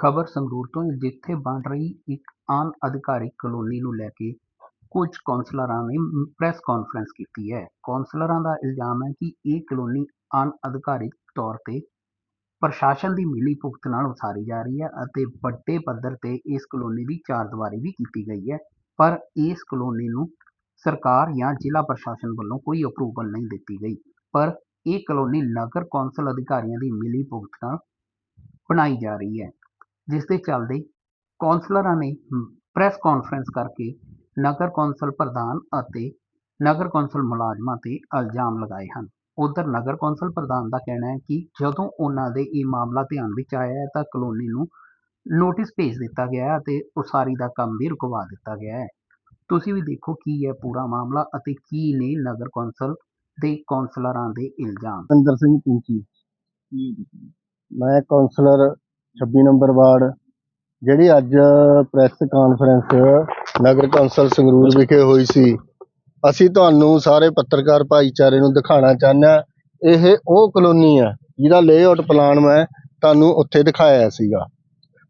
ਖਬਰ ਸੰਗਰੂਰ ਤੋਂ ਜਿੱਥੇ ਬਣ ਰਹੀ ਇੱਕ ਅਣ ਅਧਿਕਾਰਿਤ ਕਲੋਨੀ ਨੂੰ ਲੈ ਕੇ ਕੁਝ ਕੌਂਸਲਰਾਂ ਨੇ ਪ੍ਰੈਸ ਕਾਨਫਰੰਸ ਕੀਤੀ ਹੈ। ਕੌਂਸਲਰਾਂ ਦਾ ਇਲਜ਼ਾਮ ਹੈ ਕਿ ਇਹ ਕਲੋਨੀ ਅਣ ਅਧਿਕਾਰਿਤ ਤੌਰ ਤੇ ਪ੍ਰਸ਼ਾਸਨ ਦੀ ਮਿਲੀ ਭੁਗਤ ਨਾਲ ਉਸਾਰੀ ਜਾ ਰਹੀ ਹੈ ਅਤੇ ਵੱਡੇ ਪੱਧਰ ਤੇ ਇਸ ਕਲੋਨੀ ਦੀ ਚਾਰਦੀਵਾਰੀ ਵੀ ਕੀਤੀ ਗਈ ਹੈ। ਪਰ ਇਸ ਕਲੋਨੀ ਨੂੰ ਸਰਕਾਰ ਜਾਂ ਜ਼ਿਲ੍ਹਾ ਪ੍ਰਸ਼ਾਸਨ ਵੱਲੋਂ ਕੋਈ ਅਪਰੂਵਲ ਨਹੀਂ ਦਿੱਤੀ ਗਈ। ਪਰ ਇਹ ਕਲੋਨੀ ਨਗਰ ਕੌਂਸਲ ਅਧਿਕਾਰੀਆਂ ਦੀ ਮਿਲੀ ਭੁਗਤ ਨਾਲ ਬਣਾਈ ਜਾ ਰਹੀ ਹੈ। ਜਿਸ ਦੇ ਚੱਲਦੇ ਕੌਂਸਲਰਾਂ ਨੇ ਪ੍ਰੈਸ ਕਾਨਫਰੰਸ ਕਰਕੇ ਨਗਰ ਕੌਂਸਲ ਪ੍ਰਧਾਨ ਅਤੇ ਨਗਰ ਕੌਂਸਲ ਮੁਲਾਜ਼ਮਾਂ ਤੇ ਇਲਜ਼ਾਮ ਲਗਾਏ ਹਨ। ਉਧਰ ਨਗਰ ਕੌਂਸਲ ਪ੍ਰਧਾਨ ਦਾ ਕਹਿਣਾ ਹੈ ਕਿ ਜਦੋਂ ਉਹਨਾਂ ਦੇ ਇਹ ਮਾਮਲਾ ਧਿਆਨ ਵਿੱਚ ਆਇਆ ਹੈ ਤਾਂ ਕਲੋਨੀ ਨੂੰ ਨੋਟਿਸ ਭੇਜ ਦਿੱਤਾ ਗਿਆ ਹੈ ਅਤੇ ਉਸਾਰੀ ਦਾ ਕੰਮ ਵੀ ਰੁਕਵਾ ਦਿੱਤਾ ਗਿਆ ਹੈ। ਤੁਸੀਂ ਵੀ ਦੇਖੋ ਕੀ ਹੈ ਪੂਰਾ ਮਾਮਲਾ ਅਤੇ ਕੀ ਨੇ ਨਗਰ ਕੌਂਸਲ ਦੇ ਕੌਂਸਲਰਾਂ ਦੇ ਇਲਜ਼ਾਮ। ਅੰਦਰ ਸਿੰਘ ਪਿੰਕੀ। ਮੈਂ ਕਾਉਂਸਲਰ 26 ਨੰਬਰ ਵਾਰਡ, ਜਿਹੜੀ ਅੱਜ ਪ੍ਰੈਸ ਕਾਨਫਰੰਸ ਨਗਰ ਕੌਂਸਲ ਸੰਗਰੂਰ ਵਿਖੇ ਹੋਈ ਸੀ। ਅਸੀਂ ਤੁਹਾਨੂੰ ਸਾਰੇ ਪੱਤਰਕਾਰ ਭਾਈਚਾਰੇ ਨੂੰ ਦਿਖਾਉਣਾ ਚਾਹੁੰਦੇ ਇਹ ਉਹ ਕਲੋਨੀ ਹੈ ਜਿਹਦਾ ਲੇਆਊਟ ਪਲਾਨ ਮੈਂ ਤੁਹਾਨੂੰ ਉੱਥੇ ਦਿਖਾਇਆ ਸੀਗਾ।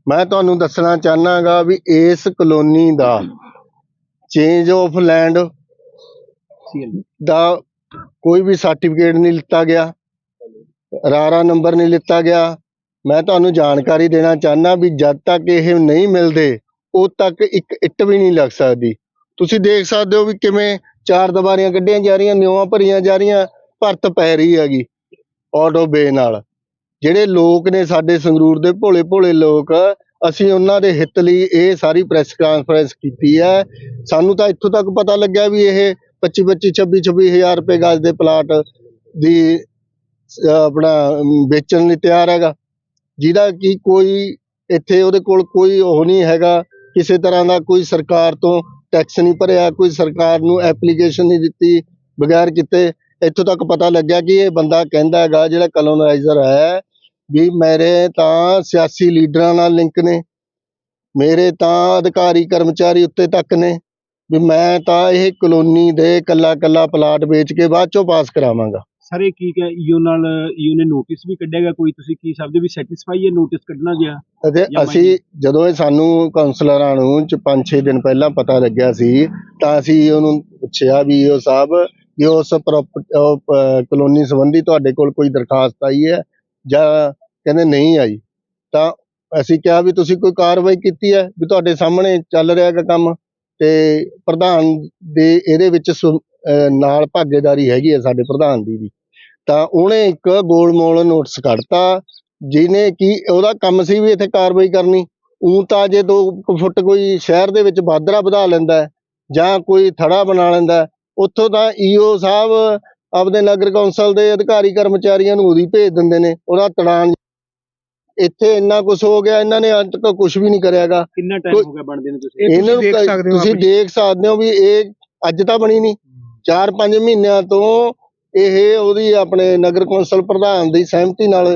ਮੈਂ ਤੁਹਾਨੂੰ ਦੱਸਣਾ ਚਾਹਨਾਗਾ ਵੀ ਇਸ ਕਲੋਨੀ ਦਾ ਚੇਂਜ ਆਫ ਲੈਂਡ ਦਾ ਕੋਈ ਵੀ ਸਰਟੀਫਿਕੇਟ ਨਹੀਂ ਲਿੱਤਾ ਗਿਆ। ਰਾਰਾ ਨੰਬਰ ਨਹੀਂ ਲਿੱਤਾ ਗਿਆ। ਮੈਂ ਤੁਹਾਨੂੰ ਜਾਣਕਾਰੀ ਦੇਣਾ ਚਾਹੁੰਦਾ ਵੀ ਜਦ ਤੱਕ ਇਹ ਨਹੀਂ ਮਿਲਦੇ, ਉਦ ਤੱਕ ਇੱਕ ਇੱਟ ਵੀ ਨਹੀਂ ਲੱਗ ਸਕਦੀ। ਤੁਸੀਂ ਦੇਖ ਸਕਦੇ ਹੋ ਵੀ ਕਿਵੇਂ ਚਾਰ ਦੀਵਾਰੀਆਂ ਕੱਢੀਆਂ ਜਾ ਰਹੀਆਂ ਨਿਉਆਂ ਭਰੀਆਂ ਜਾ ਰਹੀਆਂ, ਭਰਤ ਪੈ ਰਹੀ ਹੈਗੀ ਆਟੋ ਬੇ ਨਾਲ। ਜਿਹੜੇ ਲੋਕ ਨੇ ਸਾਡੇ ਸੰਗਰੂਰ ਦੇ ਭੋਲੇ ਭੋਲੇ ਲੋਕ, ਅਸੀਂ ਉਹਨਾਂ ਦੇ ਹਿੱਤ ਲਈ ਇਹ ਸਾਰੀ ਪ੍ਰੈਸ ਕਾਨਫਰੰਸ ਕੀਤੀ ਹੈ। ਸਾਨੂੰ ਤਾਂ ਇੱਥੋਂ ਤੱਕ ਪਤਾ ਲੱਗਿਆ ਵੀ ਇਹ 25 25 26 26 ਹਜ਼ਾਰ ਰੁਪਏ ਗਜ਼ ਦੇ ਪਲਾਟ ਦੀ ਆਪਣਾ ਵੇਚਣ ਲਈ ਤਿਆਰ ਹੈਗਾ। ਜਿਹਦਾ ਕਿ ਕੋਈ ਇੱਥੇ ਉਹਦੇ ਕੋਲ ਕੋਈ ਉਹ ਨਹੀਂ ਹੈਗਾ, ਕਿਸੇ ਤਰ੍ਹਾਂ ਦਾ ਕੋਈ ਸਰਕਾਰ ਤੋਂ ਟੈਕਸ ਨਹੀਂ ਭਰਿਆ, ਕੋਈ ਸਰਕਾਰ ਨੂੰ ਐਪਲੀਕੇਸ਼ਨ ਨਹੀਂ ਦਿੱਤੀ, ਬਗੈਰ ਕਿਤੇ, ਇੱਥੋਂ ਤੱਕ ਪਤਾ ਲੱਗਿਆ ਕਿ ਇਹ ਬੰਦਾ ਕਹਿੰਦਾ ਹੈਗਾ, ਜਿਹੜਾ ਕਲੋਨਾਈਜ਼ਰ ਹੈ, ਵੀ ਮੇਰੇ ਤਾਂ ਸਿਆਸੀ ਲੀਡਰਾਂ ਨਾਲ ਲਿੰਕ ਨੇ, ਮੇਰੇ ਤਾਂ ਅਧਿਕਾਰੀ ਕਰਮਚਾਰੀ ਉੱਤੇ ਤੱਕ ਨੇ, ਵੀ ਮੈਂ ਤਾਂ ਇਹ ਕਲੋਨੀ ਦੇ ਕੱਲਾ ਕੱਲਾ ਪਲਾਟ ਵੇਚ ਕੇ ਬਾਅਦ ਚੋਂ ਪਾਸ ਕਰਾਵਾਂਗਾ। ਸਰ ਇਹ ਕੀ ਹੈ ਈਓ ਨਾਲ ਈਓ ਨੇ ਨੋਟਿਸ ਵੀ ਕੱਢਿਆ ਗਿਆ ਕੋਈ ਤੁਸੀਂ ਕੀ ਸਮਝਦੇ ਵੀ ਸੈਟੀਸਫਾਈ ਹੈ ਨੋਟਿਸ ਕੱਢਣਾ ਗਿਆ? ਅਤੇ ਅਸੀਂ ਜਦੋਂ ਇਹ ਸਾਨੂੰ ਕਾਉਂਸਲਰਾਂ ਨੂੰ ਚ 5-6 ਦਿਨ ਪਹਿਲਾਂ ਪਤਾ ਲੱਗਿਆ ਸੀ ਤਾਂ ਅਸੀਂ ਉਹਨੂੰ ਪੁੱਛਿਆ ਵੀ ਉਹ ਸਾਹਿਬ ਵੀ ਉਸ ਕਲੋਨੀ ਸੰਬੰਧੀ ਤੁਹਾਡੇ ਕੋਲ ਕੋਈ ਦਰਖਾਸਤ ਆਈ ਹੈ? ਜਾਂ ਕਹਿੰਦੇ ਨਹੀਂ ਆਈ। ਤਾਂ ਅਸੀਂ ਕਿਹਾ ਵੀ ਤੁਸੀਂ ਕੋਈ ਕਾਰਵਾਈ ਕੀਤੀ ਹੈ? ਵੀ ਤੁਹਾਡੇ ਸਾਹਮਣੇ ਚੱਲ ਰਿਹਾ ਹੈਗਾ ਕੰਮ? ਤੇ ਪ੍ਰਧਾਨ ਦੇ ਇਹਦੇ ਵਿੱਚ ਨਾਲ ਭਾਗੀਦਾਰੀ ਹੈਗੀ ਹੈ ਸਾਡੇ ਪ੍ਰਧਾਨ ਦੀ ਵੀ। ਤਾਂ ਉਹਨੇ ਇੱਕ ਗੋਲਮੋਲ ਨੋਟਿਸ ਕੱਢਤਾ ਜਿਹਨੇ ਕੀ ਉਹਦਾ ਕੰਮ ਸੀ ਵੀ ਇੱਥੇ ਕਾਰਵਾਈ ਕਰਨੀ। ਉਂ ਤਾਂ ਜੇ ਦੋ ਕੁ ਫੁੱਟ ਕੋਈ ਸ਼ਹਿਰ ਦੇ ਵਿੱਚ ਬਾਦਰਾ ਵਧਾ ਲੈਂਦਾ ਜਾਂ ਕੋਈ ਥੜਾ ਬਣਾ ਲੈਂਦਾ ਉੱਥੋਂ ਤਾਂ ਈਓ ਸਾਹਿਬ ਆਪਦੇ ਨਗਰ ਕੌਂਸਲ ਦੇ ਅਧਿਕਾਰੀ ਕਰਮਚਾਰੀਆਂ ਨੂੰ ਉਹਦੀ ਭੇਜ ਦਿੰਦੇ ਨੇ ਉਹਦਾ ਤੜਾਨ ਇੱਥੇ ਇੰਨਾ ਕੁਝ ਹੋ ਗਿਆ ਇਹਨਾਂ ਨੇ ਅੱਜ ਤੱਕ ਕੁਝ ਵੀ ਨਹੀਂ ਕਰਿਆਗਾ। ਕਿੰਨਾ ਟਾਈਮ ਹੋ ਗਿਆ ਬਣਦੇ ਨੂੰ ਤੁਸੀਂ? ਇਹਨਾਂ ਨੂੰ ਤੁਸੀਂ ਦੇਖ ਸਕਦੇ ਹੋ ਵੀ ਇਹ ਅੱਜ ਤਾਂ ਬਣੀ ਨਹੀਂ। 4-5 ਮਹੀਨਿਆਂ ਤੋਂ ਇਹ ਉਹਦੀ ਆਪਣੇ ਨਗਰ ਕੌਂਸਲ ਪ੍ਰਧਾਨ ਦੀ ਸਹਿਮਤੀ ਨਾਲ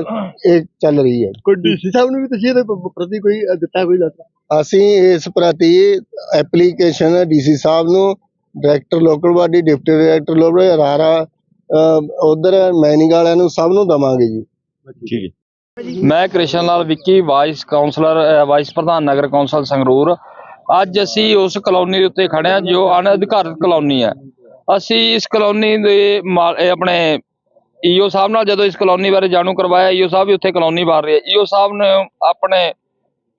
ਇਹ ਚੱਲ ਰਹੀ ਹੈ। ਕੋਈ ਡੀਸੀ ਸਾਹਿਬ ਨੂੰ ਵੀ ਤੁਸੀਂ ਇਹਦੇ ਪ- ਪ੍ਰਤੀ ਕੋਈ ਅ, ਦਿੱਤਾ ਕੋਈ ਲੈਟਰ ਅਸੀਂ ਇਸ ਪ੍ਰਤੀ ਐਪਲੀਕੇਸ਼ਨ ਡੀਸੀ ਸਾਹਿਬ ਨੂੰ director local body deputy director local ਰਾਰਾ ਉਧਰ ਮੈਨਿੰਗ ਵਾਲਿਆਂ ਨੂੰ ਸਭ ਨੂੰ ਦਵਾਂਗੇ ਜੀ। ਮੈਂ Krishan Lal Vicky vice councillor vice ਪ੍ਰਧਾਨ ਨਗਰ ਕੌਂਸਲ ਸੰਗਰੂਰ। ਅੱਜ ਅਸੀਂ ਉਸ ਕਲੋਨੀ ਦੇ ਉੱਤੇ ਖੜੇ ਹਾਂ ਜੋ ਅਣਅਧਿਕਾਰਤ ਕਲੋਨੀ ਹੈ। ਅਸੀਂ ਇਸ ਕਲੋਨੀ ਦੇ ਮਾਲ- ਇਹ ਆਪਣੇ ਈਓ ਸਾਹਿਬ ਨਾਲ ਜਦੋਂ ਇਸ ਕਲੋਨੀ ਬਾਰੇ ਜਾਣੂ ਕਰਵਾਇਆ, ਈਓ ਸਾਹਿਬ ਵੀ ਉੱਥੇ ਕਲੋਨੀ ਬਾਰ ਰਹੇ। ਈਓ ਸਾਹਿਬ ਨੇ ਆਪਣੇ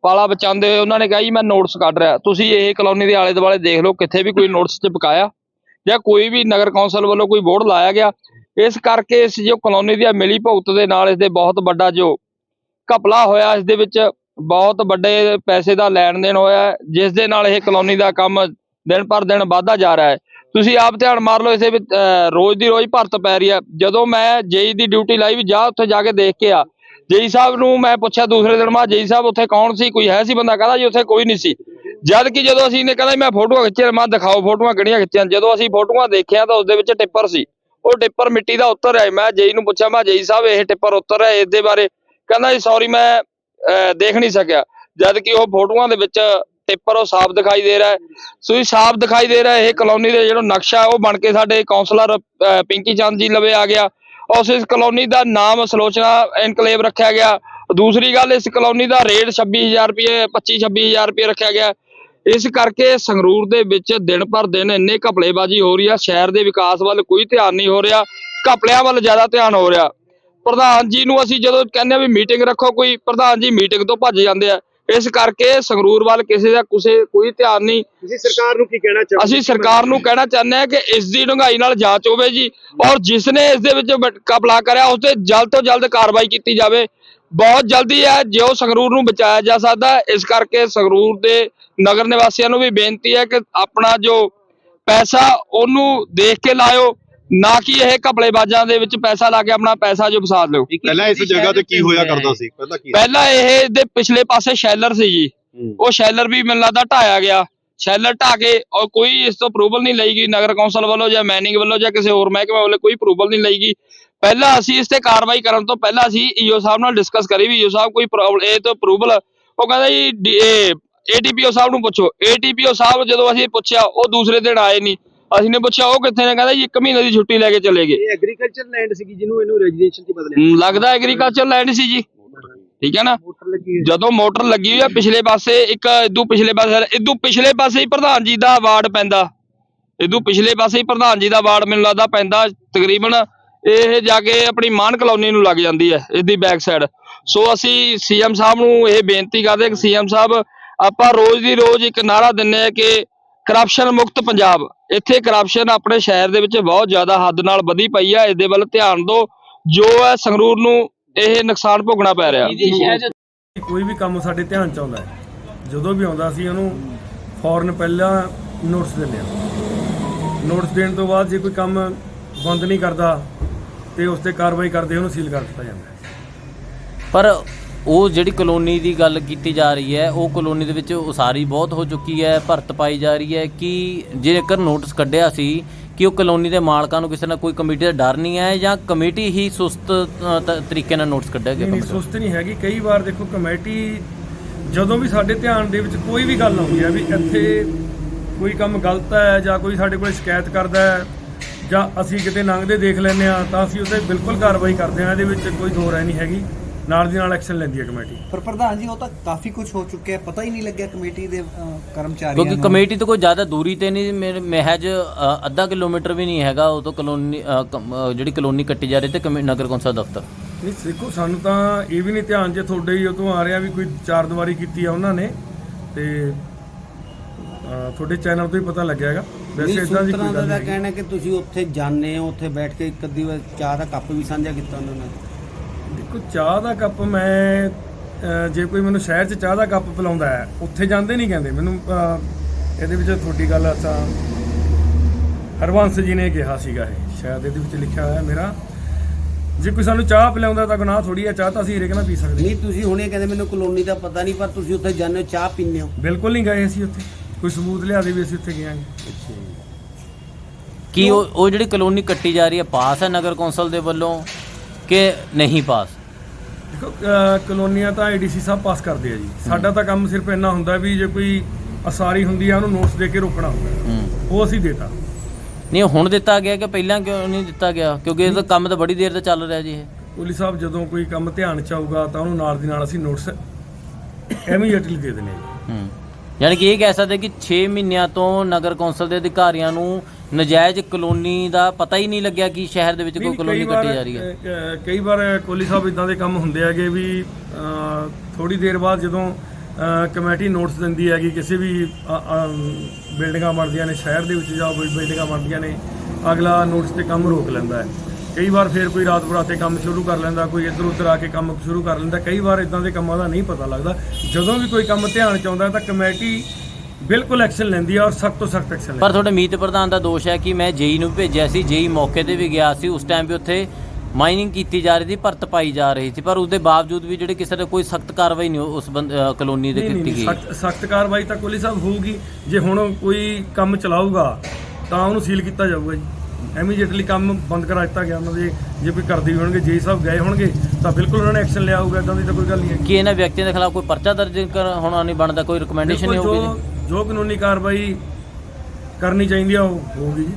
ਪਾਲਾ ਬਚਾਉਂਦੇ ਹੋਏ ਉਹਨਾਂ ਨੇ ਕਿਹਾ ਜੀ, ਮੈਂ ਨੋਟਿਸ ਕੱਢ ਰਿਹਾ। ਤੁਸੀਂ ਇਹ ਕਲੋਨੀ ਦੇ ਆਲੇ ਦੁਆਲੇ ਦੇਖ ਲਓ, ਕਿੱਥੇ ਵੀ ਕੋਈ ਨੋਟਿਸ ਚਿਪਕਾਇਆ ਜਾਂ ਕੋਈ ਵੀ ਨਗਰ ਕੌਂਸਲ ਵੱਲੋਂ ਕੋਈ ਬੋਰਡ ਲਾਇਆ ਗਿਆ। ਇਸ ਕਰਕੇ ਇਸ ਜੋ ਕਲੋਨੀ ਦੀ ਮਿਲੀ ਭੁਗਤ ਦੇ ਨਾਲ ਇਸ ਦੇ ਬਹੁਤ ਵੱਡਾ ਜੋ ਘਪਲਾ ਹੋਇਆ, ਇਸ ਦੇ ਵਿੱਚ ਬਹੁਤ ਵੱਡੇ ਪੈਸੇ ਦਾ ਲੈਣ ਦੇਣ ਹੋਇਆ, ਜਿਸ ਦੇ ਨਾਲ ਇਹ ਕਲੋਨੀ ਦਾ ਕੰਮ ਦਿਨ ਪਰ ਦਿਨ ਵਧਦਾ ਜਾ ਰਿਹਾ ਹੈ। ਤੁਸੀਂ ਆਪ ਧਿਆਨ ਮਾਰ ਲਓ ਇਸੇ ਵਿੱਚ ਰੋਜ਼ ਦੀ ਰੋਜ਼ ਭਰਤ ਪੈ ਰਹੀ ਹੈ ਜਦੋਂ ਮੈਂ ਜੇਈ ਦੀ ਡਿਊਟੀ ਲਾਈ ਵੀ ਜਾ ਉੱਥੇ ਜਾ ਕੇ ਦੇਖ ਕੇ ਆ। ਜੇਈ ਸਾਹਿਬ ਨੂੰ ਮੈਂ ਪੁੱਛਿਆ ਦੂਸਰੇ ਦਿਨ ਮੈਂ ਜੇਈ ਸਾਹਿਬ ਉੱਥੇ ਕੌਣ ਸੀ? ਕੋਈ ਹੈ ਸੀ ਬੰਦਾ? ਕਹਿੰਦਾ ਜੀ ਉੱਥੇ ਕੋਈ ਨਹੀਂ ਸੀ। ਜਦ ਕਿ ਜਦੋਂ ਅਸੀਂ ਨੇ ਕਹਿੰਦਾ ਮੈਂ ਫੋਟੋਆਂ ਖਿੱਚੀਆਂ ਮੈਂ ਦਿਖਾਓ ਫੋਟੋਆਂ ਕਿਹੜੀਆਂ ਖਿੱਚੀਆਂ। ਜਦੋਂ ਅਸੀਂ ਫੋਟੋਆਂ ਦੇਖਿਆ ਤਾਂ ਉਸ ਦੇ ਵਿੱਚ ਟਿੱਪਰ ਸੀ। ਉਹ ਟਿੱਪਰ ਮਿੱਟੀ ਦਾ ਉੱਤਰ ਰਿਹਾ ਮੈਂ ਜੇਈ ਨੂੰ ਪੁੱਛਿਆ ਮੈਂ ਜੇਈ ਸਾਹਿਬ ਇਹ ਟਿੱਪਰ ਉੱਤਰ ਹੈ ਇਸ ਦੇ ਬਾਰੇ? ਕਹਿੰਦਾ ਜੀ ਸੌਰੀ ਮੈਂ ਅਹ, ਦੇਖ ਨਹੀਂ ਸਕਿਆ। ਜਦ ਕਿ ਉਹ ਫੋਟੋਆਂ ਦੇ ਵਿੱਚ ਟਿੱਪਰ ਉਹ ਸਾਫ਼ ਦਿਖਾਈ ਦੇ ਰਿਹਾ ਹੈ। ਸੋ ਇਹ ਸਾਫ਼ ਦਿਖਾਈ ਦੇ ਰਿਹਾ ਇਹ ਕਲੋਨੀ ਦੇ ਜਿਹੜਾ ਨਕਸ਼ਾ ਉਹ ਬਣ ਕੇ ਸਾਡੇ ਕਾਉਂਸਲਰ ਅਹ, ਪਿੰਕੀ ਚੰਦ ਜੀ ਲਵੇ ਆ ਗਿਆ। ਉਸ ਇਸ ਕਲੋਨੀ ਦਾ ਨਾਮ ਸਲੋਚਨਾ ਇਨਕਲੇਵ ਰੱਖਿਆ ਗਿਆ। ਦੂਸਰੀ ਗੱਲ ਇਸ ਕਲੋਨੀ ਦਾ ਰੇਟ 26000 ਰੁਪਏ 25 26000 ਰੁਪਏ ਰੱਖਿਆ ਗਿਆ। ਇਸ ਕਰਕੇ ਸੰਗਰੂਰ ਦੇ ਵਿੱਚ ਦਿਨ ਪਰ ਦਿਨ ਇੰਨੇ ਘਪਲੇਬਾਜ਼ੀ ਹੋ ਰਹੀ ਆ ਸ਼ਹਿਰ ਦੇ ਵਿਕਾਸ ਵੱਲ ਕੋਈ ਧਿਆਨ ਨਹੀਂ ਹੋ ਰਿਹਾ ਘਪਲਿਆਂ ਵੱਲ ਜ਼ਿਆਦਾ ਧਿਆਨ ਹੋ ਰਿਹਾ। ਪ੍ਰਧਾਨ ਜੀ ਨੂੰ ਅਸੀਂ ਜਦੋਂ ਕਹਿੰਦੇ ਆ ਵੀ ਮੀਟਿੰਗ ਰੱਖੋ ਕੋਈ ਪ੍ਰਧਾਨ ਜੀ ਮੀਟਿੰਗ ਤੋਂ ਭੱਜ ਜਾਂਦੇ ਆ। ਇਸ ਕਰਕੇ ਸੰਗਰੂਰ ਵੱਲ ਕਿਸੇ ਦਾ ਕੁਸੇ ਕੋਈ ਧਿਆਨ ਨਹੀਂ। ਤੁਸੀਂ ਸਰਕਾਰ ਨੂੰ ਕੀ ਕਹਿਣਾ ਚਾਹੋਗੇ? ਅਸੀਂ ਸਰਕਾਰ ਨੂੰ ਕਹਿਣਾ ਚਾਹੁੰਦੇ ਹਾਂ ਕਿ ਇਸ ਦੀ ਡੂੰਘਾਈ ਨਾਲ ਜਾਂਚ ਹੋਵੇ ਜੀ ਔਰ ਜਿਸ ਨੇ ਇਸ ਦੇ ਵਿੱਚ ਕਪਲਾ ਕਰਿਆ ਉਸ ਤੇ ਜਲਦ ਤੋਂ ਜਲਦ ਕਾਰਵਾਈ ਕੀਤੀ ਜਾਵੇ। ਬਹੁਤ ਜਲਦੀ ਹੈ ਜੋ ਸੰਗਰੂਰ ਨੂੰ ਬਚਾਇਆ ਜਾ ਸਕਦਾ। ਇਸ ਕਰਕੇ ਸੰਗਰੂਰ ਦੇ ਨਗਰ ਨਿਵਾਸੀਆਂ ਨੂੰ ਵੀ ਬੇਨਤੀ ਹੈ ਕਿ ਆਪਣਾ ਜੋ ਪੈਸਾ ਉਹਨੂੰ ਦੇਖ ਕੇ ਲਾਇਓ। ਨਾ ਕਿ ਇਹ ਘਪਲੇਬਾਜ਼ਾਂ ਦੇ ਵਿੱਚ ਪੈਸਾ ਲਾ ਕੇ ਆਪਣਾ ਪੈਸਾ ਜੋ ਫਸਾ ਲਿਓ। ਪਹਿਲਾਂ ਇਸ ਜਗ੍ਹਾ ਤੇ ਕੀ ਹੋਇਆ ਕਰਦਾ ਸੀ? ਪਹਿਲਾਂ ਕੀ ਪਹਿਲਾਂ ਇਹ ਦੇ ਪਿਛਲੇ ਪਾਸੇ ਸ਼ੈਲਰ ਸੀ ਜੀ। ਉਹ ਸ਼ੈਲਰ ਵੀ ਮੈਨੂੰ ਲੱਗਦਾ ਢਾਇਆ ਗਿਆ। ਸ਼ੈਲਰ ਢਾ ਕੇ ਔਰ ਕੋਈ ਇਸ ਤੋਂ ਅਪਰੂਵਲ ਨਹੀਂ ਲਈ ਗਈ ਨਗਰ ਕੌਂਸਲ ਵੱਲੋਂ ਜਾਂ ਮੈਨਿੰਗ ਵੱਲੋਂ ਜਾਂ ਕਿਸੇ ਹੋਰ ਮਹਿਕਮੇ ਵੱਲੋਂ ਕੋਈ ਅਪਰੂਵਲ ਨਹੀਂ ਲਈ ਗਈ। ਪਹਿਲਾਂ ਅਸੀਂ ਇਸ ਤੇ ਕਾਰਵਾਈ ਕਰਨ ਤੋਂ ਪਹਿਲਾਂ ਅਸੀਂ ਈਓ ਸਾਹਿਬ ਨਾਲ ਡਿਸਕਸ ਕਰੀ ਵੀ ਈਓ ਸਾਹਿਬ ਕੋਈ ਪ੍ਰੋਬਲਮ ਇਹ ਤੋਂ ਅਪਰੂਵਲ ਉਹ ਕਹਿੰਦਾ ਜੀ ਇਹ ਏਟੀਪੀਓ ਸਾਹਿਬ ਨੂੰ ਪੁੱਛੋ। ਏਟੀਪੀਓ ਸਾਹਿਬ ਜਦੋਂ ਅਸੀਂ ਪੁੱਛਿਆ ਉਹ ਦੂਸਰੇ ਦਿਨ ਆਏ ਨਹੀਂ। ਅਸੀਂ ਨੇ ਪੁੱਛਿਆ ਉਹ ਕਿੱਥੇ ਨੇ? ਕਹਿੰਦਾ ਜੀ ਇੱਕ ਮਹੀਨੇ ਦੀ ਛੁੱਟੀ ਲੈ ਕੇ ਚਲੇ ਗਏ। ਇਹ ਐਗਰੀਕਲਚਰ ਲੈਂਡ ਸੀਗੀ ਜਿਹਨੂੰ ਇਹਨੂੰ ਰੈਜ਼ੀਡੈਂਸ਼ੀਅਲ ਚ ਬਦਲਿਆ। ਲੱਗਦਾ ਐਗਰੀਕਲਚਰ ਲੈਂਡ ਸੀ ਜੀ। ਠੀਕ ਹੈ ਨਾ? ਮੋਟਰ ਲੱਗੀ ਜਦੋਂ ਮੋਟਰ ਲੱਗੀ ਹੋਈ ਆ ਪਿਛਲੇ ਪਾਸੇ ਇੱਕ ਇਦੋਂ ਪਿਛਲੇ ਪਾਸੇ ਇਦੋਂ ਪਿਛਲੇ ਪਾਸੇ ਹੀ ਪ੍ਰਧਾਨ ਜੀ ਦਾ ਵਾਰਡ ਪੈਂਦਾ। ਇਦੋਂ ਪਿਛਲੇ ਪਾਸੇ ਹੀ ਪ੍ਰਧਾਨ ਜੀ ਦਾ ਵਾਰਡ ਮੈਨੂੰ ਲੱਗਦਾ ਪੈਂਦਾ ਤਕਰੀਬਨ ਇਹ ਜਾ ਕੇ ਆਪਣੀ ਮਾਨ ਕਲੋਨੀ ਨੂੰ ਲੱਗ ਜਾਂਦੀ ਹੈ ਇਹਦੀ ਬੈਕ ਸਾਈਡ ਸੋ ਅਸੀਂ ਸੀਐਮ ਸਾਹਿਬ ਨੂੰ ਇਹ ਬੇਨਤੀ ਕਰਦੇ ਕਿ ਸੀਐਮ ਸਾਹਿਬ ਆਪਾਂ ਰੋਜ਼ ਦੀ ਰੋਜ਼ ਇੱਕ ਨਾਰਾ ਦਿੰਨੇ ਆ ਕਿ ਕਰਪਸ਼ਨ ਮੁਕਤ ਪੰਜਾਬ। ਇੱਥੇ ਕਰਪਸ਼ਨ ਆਪਣੇ ਸ਼ਹਿਰ ਦੇ ਵਿੱਚ ਬਹੁਤ ਜ਼ਿਆਦਾ ਹੱਦ ਨਾਲ ਵਧੀ ਪਈ ਆ। ਇਹਦੇ ਵੱਲ ਧਿਆਨ ਦਿਓ। ਜੋ ਹੈ ਸੰਗਰੂਰ ਨੂੰ ਇਹ ਨੁਕਸਾਨ ਭੋਗਣਾ ਪੈ ਰਿਹਾ। ਕੋਈ ਵੀ ਕੰਮ ਸਾਡੇ ਧਿਆਨ ਚ ਆਉਂਦਾ ਹੈ ਜਦੋਂ ਵੀ ਆਉਂਦਾ ਸੀ ਉਹਨੂੰ ਫੌਰਨ ਪਹਿਲਾਂ ਨੋਟਿਸ ਦਿੰਦੇ ਆ ਨੋਟਿਸ ਦੇਣ ਤੋਂ ਬਾਅਦ ਜੇ ਕੋਈ ਕੰਮ ਬੰਦ ਨਹੀਂ ਕਰਦਾ ਤੇ ਉਸ ਤੇ ਕਾਰਵਾਈ ਕਰਦੇ ਉਹਨੂੰ ਸੀਲ ਕਰ ਦਿੱਤਾ ਜਾਂਦਾ ਪਰ ਉਹ ਜਿਹੜੀ ਕਲੋਨੀ ਦੀ ਗੱਲ ਕੀਤੀ ਜਾ ਰਹੀ ਹੈ ਉਹ ਕਲੋਨੀ ਦੇ ਵਿੱਚ ਉਸਾਰੀ ਬਹੁਤ ਹੋ ਚੁੱਕੀ ਹੈ ਭਰਤ ਪਾਈ ਜਾ ਰਹੀ ਹੈ ਕਿ ਜੇਕਰ ਨੋਟਿਸ ਕੱਢਿਆ ਸੀ ਕਿ ਉਹ ਕਲੋਨੀ ਦੇ ਮਾਲਕਾਂ ਨੂੰ ਕਿਸੇ ਨਾਲ ਕੋਈ ਕਮੇਟੀ ਦਾ ਡਰ ਨਹੀਂ ਹੈ ਜਾਂ ਕਮੇਟੀ ਹੀ ਸੁਸਤ ਤਰੀਕੇ ਨਾਲ ਨੋਟਿਸ ਕੱਢਿਆ ਗਿਆ ਨਹੀਂ? ਸੁਸਤ ਨਹੀਂ ਹੈਗੀ। ਕਈ ਵਾਰ ਦੇਖੋ ਕਮੇਟੀ ਜਦੋਂ ਵੀ ਸਾਡੇ ਧਿਆਨ ਦੇ ਵਿੱਚ ਕੋਈ ਵੀ ਗੱਲ ਆਉਂਦੀ ਹੈ ਵੀ ਇੱਥੇ ਕੋਈ ਕੰਮ ਗਲਤ ਹੈ ਜਾਂ ਕੋਈ ਸਾਡੇ ਕੋਲ ਸ਼ਿਕਾਇਤ ਕਰਦਾ ਹੈ ਜਾਂ ਅਸੀਂ ਕਿਤੇ ਲੰਘਦੇ ਦੇਖ ਲੈਂਦੇ ਆ ਤਾਂ ਅਸੀਂ ਉਹਤੇ ਬਿਲਕੁਲ ਕਾਰਵਾਈ ਕਰਦੇ ਹਾਂ। ਇਹਦੇ ਵਿੱਚ ਕੋਈ ਦੋ ਰਾਏ ਨਹੀਂ ਹੈਗੀ। ਨਾਲ ਦੀ ਨਾਲ ਐਕਸ਼ਨ ਲੈਂਦੀ ਹੈ ਕਮੇਟੀ। ਪਰ ਪ੍ਰਧਾਨ ਜੀ ਉਹ ਤਾਂ ਕਾਫੀ ਕੁਝ ਹੋ ਚੁੱਕਿਆ ਪਤਾ ਹੀ ਨਹੀਂ ਲੱਗਿਆ ਕਮੇਟੀ ਦੇ ਕਰਮਚਾਰੀਆਂ ਕਿਉਂਕਿ ਕਮੇਟੀ ਤੋਂ ਕੋਈ ਜ਼ਿਆਦਾ ਦੂਰੀ ਤੇ ਨਹੀਂ ਮੇਰੇ ਮਹਿਜ ਅ, ਅੱਧਾ ਕਿਲੋਮੀਟਰ ਵੀ ਨਹੀਂ ਹੈਗਾ ਉਹ ਤੋਂ ਕਲੋਨੀ ਅ, ਕਮ- ਅ, ਜਿਹੜੀ ਕਲੋਨੀ ਕੱਟੀ ਜਾ ਰਹੀ ਤੇ ਕਮੇ- ਨਗਰ ਕੌਂਸਲ ਦਫ਼ਤਰ। ਨਹੀਂ ਦੇਖੋ ਸਾਨੂੰ ਤਾਂ ਇਹ ਵੀ ਨਹੀਂ ਧਿਆਨ ਜੇ ਤੁਹਾਡੇ ਹੀ ਉਹ ਤੋਂ ਆ ਰਿਹਾ ਵੀ ਕੋਈ ਚਾਰ ਦੀਵਾਰੀ ਕੀਤੀ ਆ ਉਹਨਾਂ ਨੇ ਤੇ ਅਹ, ਤੁਹਾਡੇ ਚੈਨਲ ਤੋਂ ਹੀ ਪਤਾ ਲੱਗਿਆ ਹੈਗਾ। ਵੈਸੇ ਇਦਾਂ ਦੀ ਕੋਈ ਗੱਲ ਨਹੀਂ ਕਹਿਣਾ ਕਿ ਤੁਸੀਂ ਉੱਥੇ ਜਾਂਦੇ ਹੋ ਉੱਥੇ ਬੈਠ ਕੇ ਇੱਕ ਅੱਧੀ ਵਾਰ ਚਾਹ ਦਾ ਕੱਪ ਵੀ ਸਾਂਝਾ ਕੀਤਾ ਉਹਨਾਂ ਨਾਲ ਦੇਖੋ ਚਾਹ ਦਾ ਕੱਪ ਮੈਂ ਜੇ ਕੋਈ ਮੈਨੂੰ ਸ਼ਹਿਰ 'ਚ ਚਾਹ ਦਾ ਕੱਪ ਪਿਲਾਉਂਦਾ ਹੈ ਉੱਥੇ ਜਾਂਦੇ ਨਹੀਂ ਕਹਿੰਦੇ। ਮੈਨੂੰ ਇਹਦੇ ਵਿੱਚ ਤੁਹਾਡੀ ਗੱਲ ਅਸਾਂ ਹਰਵੰਸ ਜੀ ਨੇ ਕਿਹਾ ਸੀਗਾ ਇਹ। ਸ਼ਾਇਦ ਇਹਦੇ ਵਿੱਚ ਲਿਖਿਆ ਹੋਇਆ ਮੇਰਾ। ਜੇ ਕੋਈ ਸਾਨੂੰ ਚਾਹ ਪਿਲਾਉਂਦਾ ਤਾਂ ਗੁਨਾਹ ਥੋੜੀ ਹੈ ਚਾਹ ਤਾਂ ਅਸੀਂ ਹਰੇਕ ਨਾਲ ਪੀ ਸਕਦੇ ਨਹੀਂ ਤੁਸੀਂ ਹੁਣੇ ਕਹਿੰਦੇ ਮੈਨੂੰ ਕਲੋਨੀ ਦਾ ਪਤਾ ਨਹੀਂ ਪਰ ਤੁਸੀਂ ਉੱਥੇ ਜਾਂਦੇ ਹੋ ਚਾਹ ਪੀਂਦੇ ਹੋ। ਬਿਲਕੁਲ ਨਹੀਂ ਗਏ ਅਸੀਂ ਉੱਥੇ। ਕੋਈ ਸਬੂਤ ਲਿਆ ਦੇ ਵੀ ਅਸੀਂ ਉੱਥੇ ਗਏ ਹਾਂ। ਕੀ ਉਹ ਉਹ ਜਿਹੜੀ ਕਲੋਨੀ ਕੱਟੀ ਜਾ ਰਹੀ ਹੈ ਪਾਸ ਹੈ ਨਗਰ ਕੌਂਸਲ ਦੇ ਵੱਲੋਂ ਕਿ ਨਹੀਂ ਪਾਸ? ਦੇਖੋ ਅਹ ਕਲੋਨੀਆਂ ਤਾਂ ਏਡੀਸੀ ਸਾਹਿਬ ਪਾਸ ਕਰਦੇ ਆ ਜੀ। ਸਾਡਾ ਤਾਂ ਕੰਮ ਸਿਰਫ ਇੰਨਾ ਹੁੰਦਾ ਵੀ ਜੇ ਕੋਈ ਅਸਾਰੀ ਹੁੰਦੀ ਆ ਉਹਨੂੰ ਨੋਟਿਸ ਦੇ ਕੇ ਰੋਕਣਾ ਹੁੰਦਾ। ਹੂੰ। ਉਹ ਅਸੀਂ ਦੇਤਾ। ਨਹੀਂ ਇਹ ਹੁਣ ਦਿੱਤਾ ਗਿਆ ਕਿ ਪਹਿਲਾਂ ਕਿਉਂ ਨਹੀਂ ਦਿੱਤਾ ਗਿਆ? ਕਿਉਂਕਿ ਇਹ ਤਾਂ ਕੰਮ ਤਾਂ ਬੜੀ ਦੇਰ ਤੋਂ ਚੱਲ ਰਿਹਾ ਜੀ ਇਹ। ਕੋਲੀ ਸਾਹਿਬ ਜਦੋਂ ਕੋਈ ਕੰਮ ਧਿਆਨ ਚ ਆਊਗਾ ਤਾਂ ਉਹਨੂੰ ਨਾਲ ਦੀ ਨਾਲ ਅਸੀਂ ਨੋਟਿਸ ਇਮੀਡੀਏਟਲੀ ਦੇ ਦਿੰਦੇ ਹਾਂ ਜੀ। ਹੂੰ। ਯਾਨੀ ਕਿ ਇਹ ਕਹਿ ਸਕਦੇ ਕਿ 6 ਮਹੀਨਿਆਂ ਤੋਂ ਨਗਰ ਕੌਂਸਲ ਦੇ ਅਧਿਕਾਰੀਆਂ ਨੂੰ ਨਜਾਇਜ਼ ਕਲੋਨੀ ਦਾ ਪਤਾ ਹੀ ਨਹੀਂ ਲੱਗਿਆ ਕਿ ਸ਼ਹਿਰ ਦੇ ਵਿੱਚ ਕੋਈ ਕਲੋਨੀ ਕੱਟੀ ਜਾ ਰਹੀ ਹੈ। ਕਈ ਵਾਰ ਕੋਲੀ ਸਾਹਿਬ ਇਦਾਂ ਦੇ ਕੰਮ ਹੁੰਦੇ ਹੈਗੇ ਵੀ ਥੋੜੀ ਦੇਰ ਬਾਅਦ ਜਦੋਂ ਕਮੇਟੀ ਨੋਟਿਸ ਦਿੰਦੀ ਹੈਗੀ ਕਿਸੇ ਵੀ ਬਿਲਡਿੰਗਾਂ ਬਣਦੀਆਂ ਨੇ ਸ਼ਹਿਰ ਦੇ ਵਿੱਚ ਜਾਂ ਕੋਈ ਬਿਲਡਿੰਗਾਂ ਬਣਦੀਆਂ ਨੇ ਅਗਲਾ ਨੋਟਿਸ ਤੇ ਕੰਮ ਰੋਕ ਲੈਂਦਾ ਹੈ। ਕਈ ਵਾਰ ਫਿਰ ਕੋਈ ਰਾਤ ਬਰਾਤੇ ਕੰਮ ਸ਼ੁਰੂ ਕਰ ਲੈਂਦਾ ਕੋਈ ਇੱਧਰ ਉੱਧਰ ਆ ਕੇ ਕੰਮ ਸ਼ੁਰੂ ਕਰ ਲੈਂਦਾ ਕਈ ਵਾਰ ਇਦਾਂ ਦੇ ਕੰਮਾਂ ਦਾ ਨਹੀਂ ਪਤਾ ਲੱਗਦਾ। ਜਦੋਂ ਵੀ ਕੋਈ ਕੰਮ ਧਿਆਨ ਚ ਆਉਂਦਾ ਤਾਂ ਕਮੇਟੀ ਬਿਲਕੁਲ ਐਕਸ਼ਨ ਲੈਂਦੀ ਹੈ ਔਰ ਸਖਤ ਤੋਂ ਸਖਤ ਐਕਸ਼ਨ ਪਰ ਤੁਹਾਡੇ ਮੀਤ ਪ੍ਰਧਾਨ ਦਾ ਦੋਸ਼ ਹੈ ਕਿ ਮੈਂ ਜੇਈ ਨੂੰ ਭੇਜਿਆ ਸੀ ਜੇਈ ਮੌਕੇ ਤੇ ਵੀ ਗਿਆ ਸੀ ਉਸ ਟਾਈਮ ਵੀ ਉੱਥੇ ਮਾਈਨਿੰਗ ਕੀਤੀ ਜਾ ਰਹੀ ਸੀ ਭਰਤ ਪਾਈ ਜਾ ਰਹੀ ਸੀ ਪਰ ਉਸ ਦੇ ਬਾਵਜੂਦ ਵੀ ਜਿਹੜੇ ਕਿਸੇ ਤੇ ਕੋਈ ਸਖਤ ਕਾਰਵਾਈ ਨਹੀਂ ਉਸ ਬੰਦ- ਅ, ਕਲੋਨੀ ਦੇ ਨਹੀਂ ਕੀਤੀ ਨਹੀਂ ਗਈ। ਸਖਤ ਸਖਤ ਕਾਰਵਾਈ ਤਾਂ ਕੋਲੀ ਸਾਹਿਬ ਹੋਊਗੀ। ਜੇ ਹੁਣ ਕੋਈ ਕੰਮ ਚਲਾਊਗਾ ਤਾਂ ਉਹਨੂੰ ਸੀਲ ਕੀਤਾ ਜਾਊਗਾ ਜੀ। ਇਮੀਡੀਏਟਲੀ ਕੰਮ ਬੰਦ ਕਰਾ ਦਿੱਤਾ ਗਿਆ। ਉਹਨਾਂ ਦੇ ਜੇ ਕੋਈ ਕਰਦੇ ਵੀ ਹੋਣਗੇ ਜੇ ਸਾਹਿਬ ਗਏ ਹੋਣਗੇ ਤਾਂ ਬਿਲਕੁਲ ਉਹਨਾਂ ਨੇ ਐਕਸ਼ਨ ਲਿਆ ਹੋਊਗਾ। ਇਦਾਂ ਦੀ ਤਾਂ ਕੋਈ ਗੱਲ ਨਹੀਂ ਹੈ ਕਿ ਇਹਨਾਂ ਵਿਅਕਤੀਆਂ ਦੇ ਖਿਲਾਫ ਕੋਈ ਪਰਚਾ ਦਰਜ ਕਰ- ਹੋਣਾ ਨਹੀਂ ਬਣਦਾ ਕੋਈ ਰਿਕਮੈਂਡੇਸ਼ਨ ਨਹੀਂ ਬਿਲਕੁਲ ਹੋਊਗੀ ਜੋ ਜੋ। ਜੋ ਕਾਨੂੰਨੀ ਕਾਰਵਾਈ ਕਰਨੀ ਚਾਹੀਦੀ ਆ ਉਹ ਹੋਊਗੀ ਜੀ।